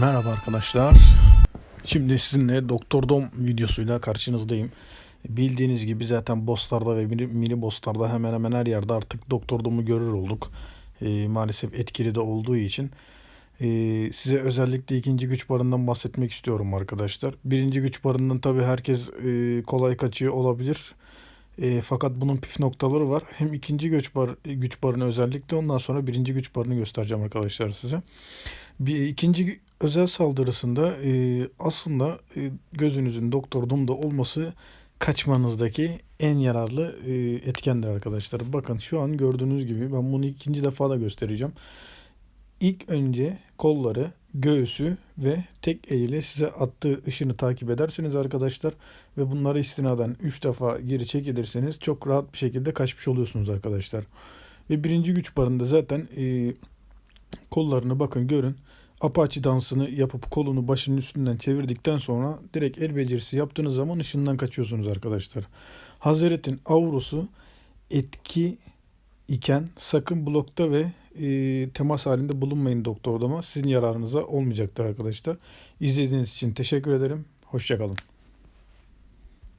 Merhaba arkadaşlar. Şimdi sizinle Doktor Dom videosuyla karşınızdayım. Bildiğiniz gibi zaten bosslarda ve mini, bosslarda hemen hemen her yerde artık Doktor Dom'u görür olduk. Ee, maalesef etkili de olduğu için. Ee, size özellikle ikinci güç barından bahsetmek istiyorum arkadaşlar. Birinci güç barından tabi herkes e, kolay kaçıyor olabilir. E, fakat bunun püf noktaları var. Hem ikinci güç bar güç barını özellikle ondan sonra birinci güç barını göstereceğim arkadaşlar size. Bir ikinci özel saldırısında e, aslında e, gözünüzün Doktor Doom'da olması kaçmanızdaki en yararlı e, etkendir arkadaşlar. Bakın şu an gördüğünüz gibi ben bunu ikinci defa da göstereceğim. İlk önce kolları, göğsü ve tek eliyle size attığı ışını takip edersiniz arkadaşlar. Ve bunları istinaden 3 defa geri çekilirseniz çok rahat bir şekilde kaçmış oluyorsunuz arkadaşlar. Ve birinci güç barında zaten e, kollarını bakın görün. Apache dansını yapıp kolunu başının üstünden çevirdikten sonra direkt el becerisi yaptığınız zaman ışından kaçıyorsunuz arkadaşlar. Hazret'in avrosu etki iken sakın blokta ve e, temas halinde bulunmayın doktor odama. Sizin yararınıza olmayacaktır arkadaşlar. İzlediğiniz için teşekkür ederim. Hoşçakalın.